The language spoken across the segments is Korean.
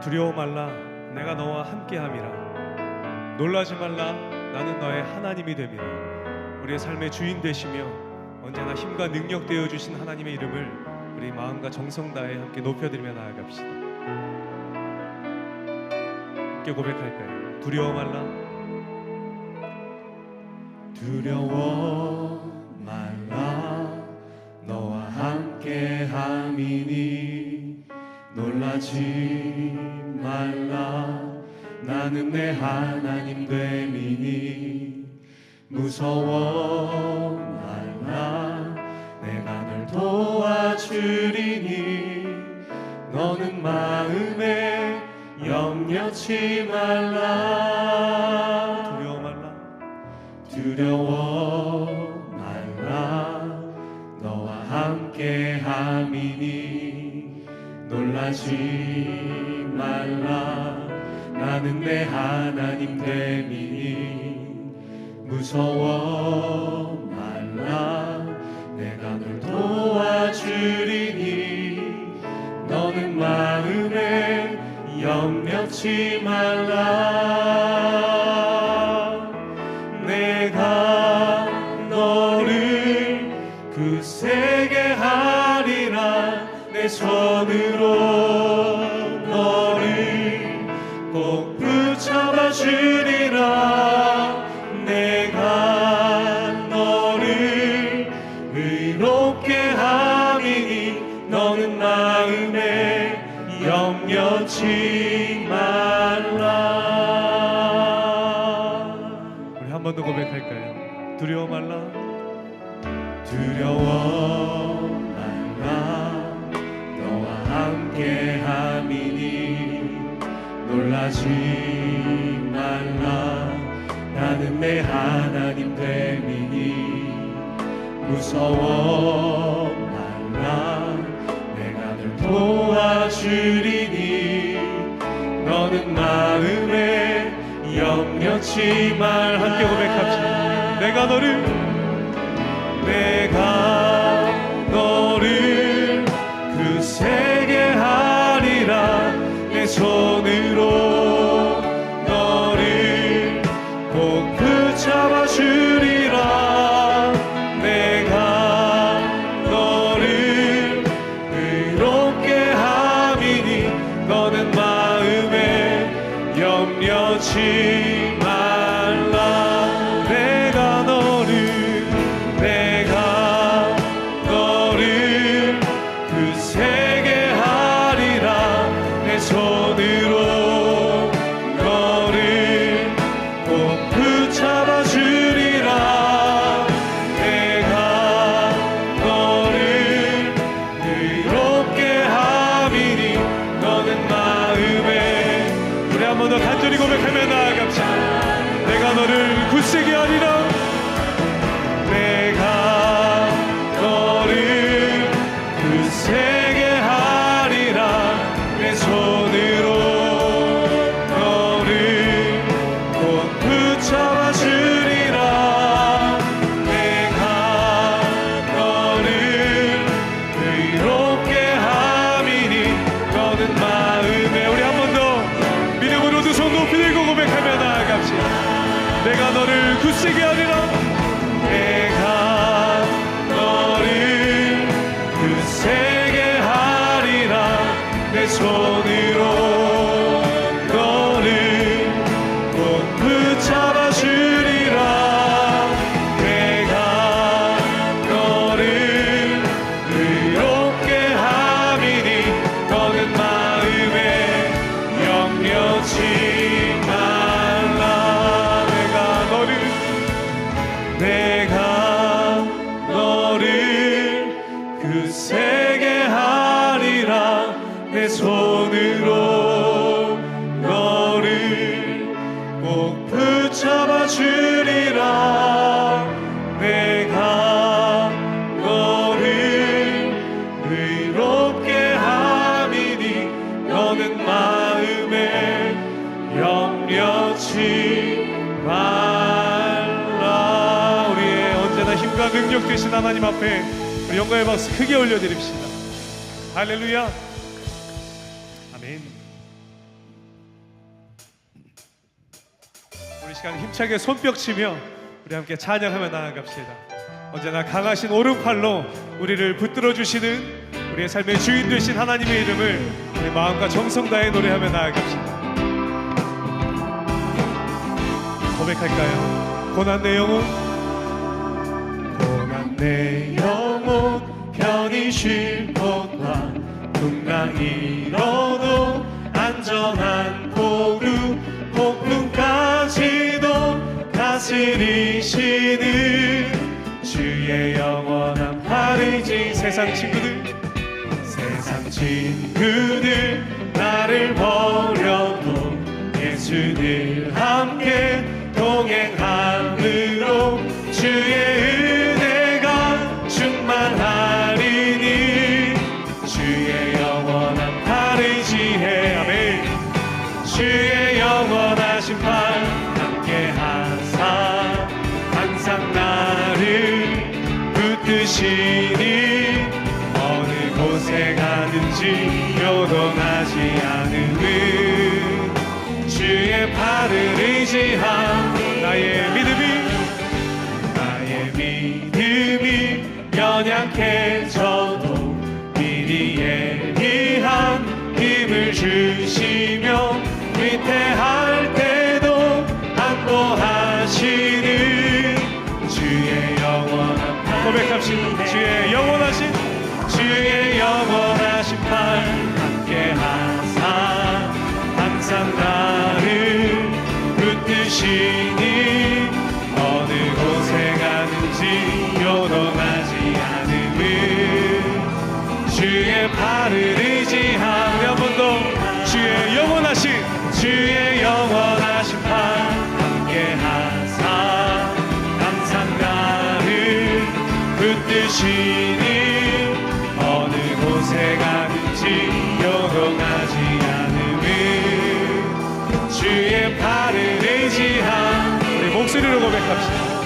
두려워 말라. 내가 너와 함께함이라. 놀라지 말라. 나는 너의 하나님이 됨이라. 우리의 삶의 주인 되시며 언제나 힘과 능력 되어 주신 하나님의 이름을 우리 마음과 정성 다해 함께 높여드리며 나아갑시다. 함께 고백할까요? 두려워 말라. 두려워 말라. 너와 함께 함이니 놀라지 나는 내 하나님 됨이니 무서워 말라 내가 널 도와주리니 너는 마음에 염려치 말라. 두려워 말라 두려워 말라 너와 함께 함이니 놀라지 말라 나는 내 하나님 됨이니 무서워 말라. 내가 널 도와주리니 너는 마음에 염려치 말라. 내가 너를 굳세게 하리라. 내 손으로 우리 한 번 더 고백할까요? 두려워 말라. 두려워 말라. 너와 함께 함이니 놀라지 말라. 나는 내 하나님 됨이니 무서워 말라. 내가 널 도와주리 염려치 말 함께 고백합시다. 내가 너를 내가 굳세게 하리라 내가 너를 굳세게 하리라 놓지 말라. 우리의 언제나 힘과 능력 되신 하나님 앞에 우리 영광의 박수 크게 올려드립시다. 할렐루야. 아멘. 우리 시간 힘차게 손뼉 치며 우리 함께 찬양하며 나아갑시다. 언제나 강하신 오른팔로 우리를 붙들어 주시는 우리의 삶의 주인 되신 하나님의 이름을 우리 마음과 정성 다해 노래하며 나아갑시다. 고백할까요? 고난 내 영혼. 고난 내 영혼. 편히 쉴 곳과 풍랑 잃어도 안전한 포구 폭풍까지도 다스리시는 주의 영원한 팔이지. 세상 친구들. 세상 친구들. 나를 버려도 예수 늘 함께 하지 않음은 주의 팔을 의지함 우리 목소리로 고백합시다.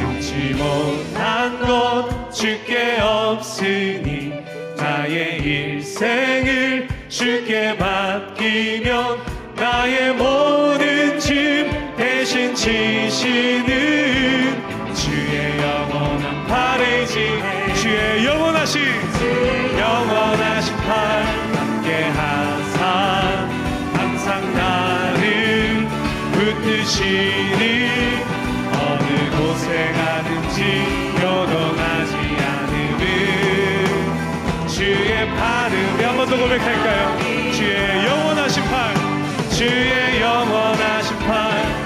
능치 못한 것 주께 없으니 나의 일생을 주께 맡기면 나의 모든 고백할까요? 주의 영원하신 팔 주의 영원하신 팔.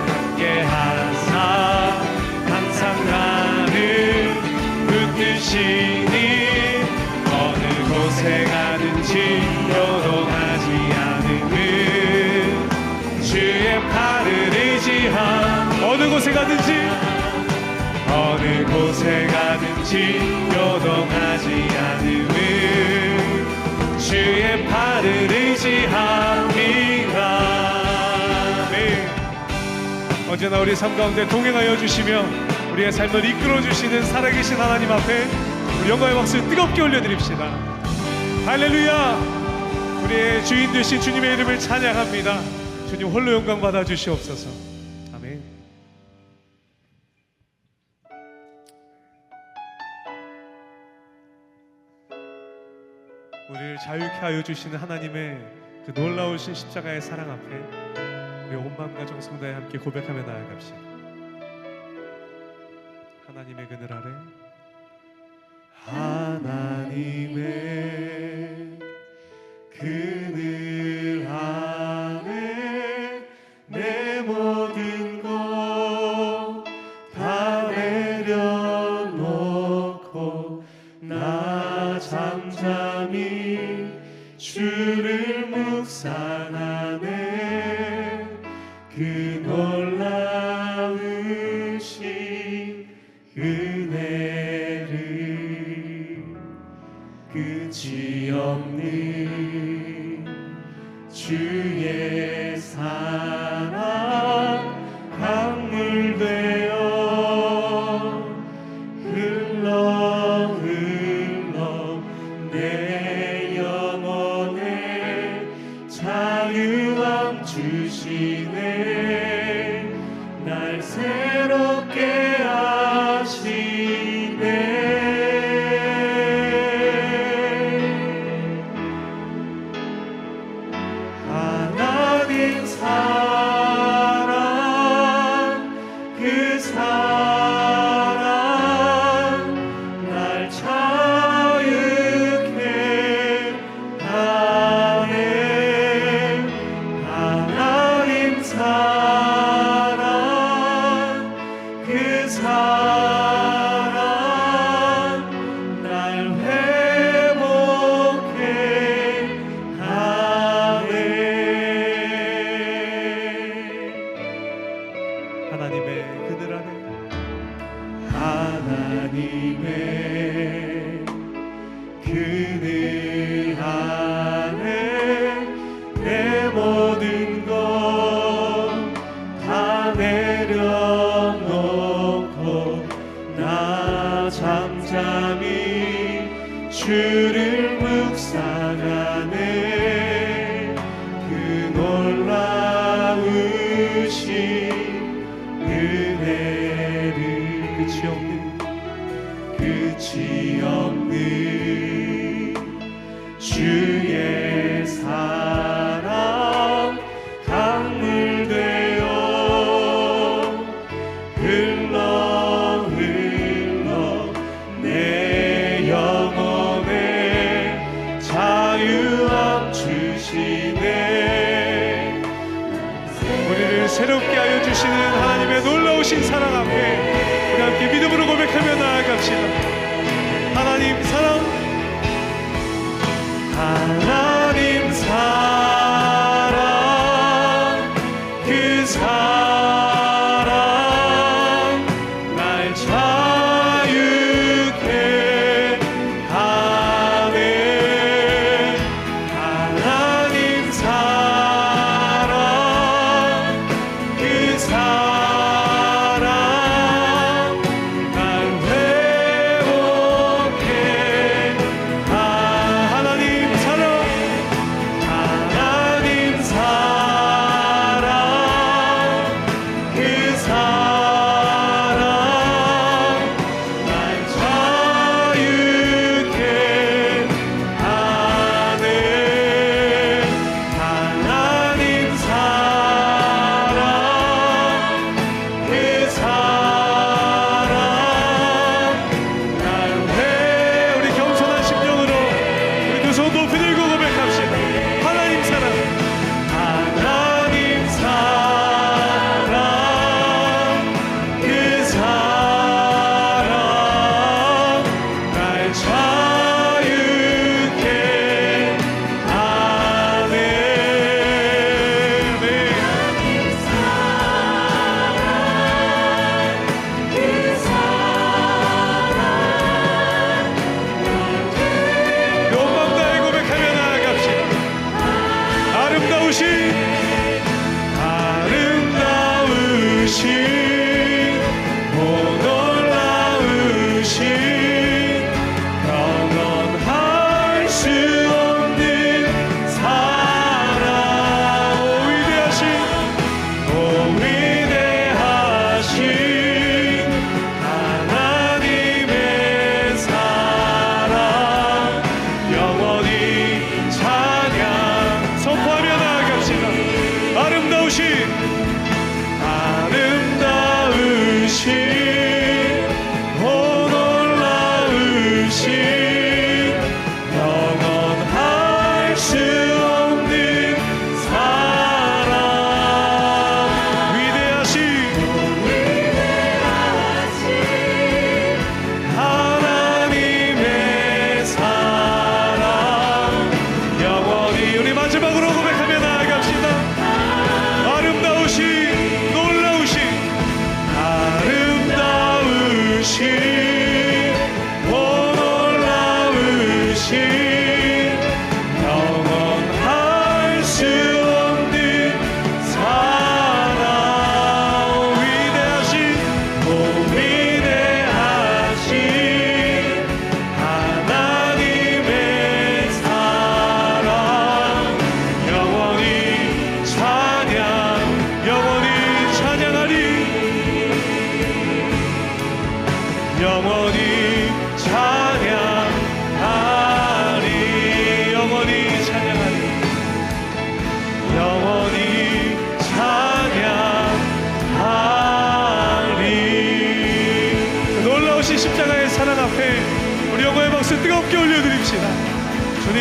함께 하사 항상 나를 붙드시니 어느 곳에 가든지 요동하지 않음은 주의 팔을 의지함. 어느 곳에 가든지 어느 곳에 가든지 요동하지 않음은 주의 팔을 의지함이라 네. 언제나 우리 삶 가운데 동행하여 주시며 우리의 삶을 이끌어 주시는 살아계신 하나님 앞에 우리 영광의 박수 뜨겁게 올려드립시다. 할렐루야! 우리의 주인 되신 주님의 이름을 찬양합니다. 주님 홀로 영광 받아 주시옵소서. 우리를 자유케 하여 주시는 하나님의 그 놀라우신 십자가의 사랑 앞에 우리 온 마음과 정성 다해 함께 고백하며 나아갑시다. 하나님의 그늘 아래 하나님의 끝이 없는 주의 사 나 잠잠히 주를 묵상하네. 새롭게 하여 주시는 하나님의 놀라우신 사랑 앞에 우리 함께 믿음으로 고백하며 나아갑시다.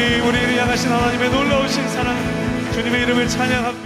우리를 향하신 하나님의 놀라우신 사랑 주님의 이름을 찬양합니다.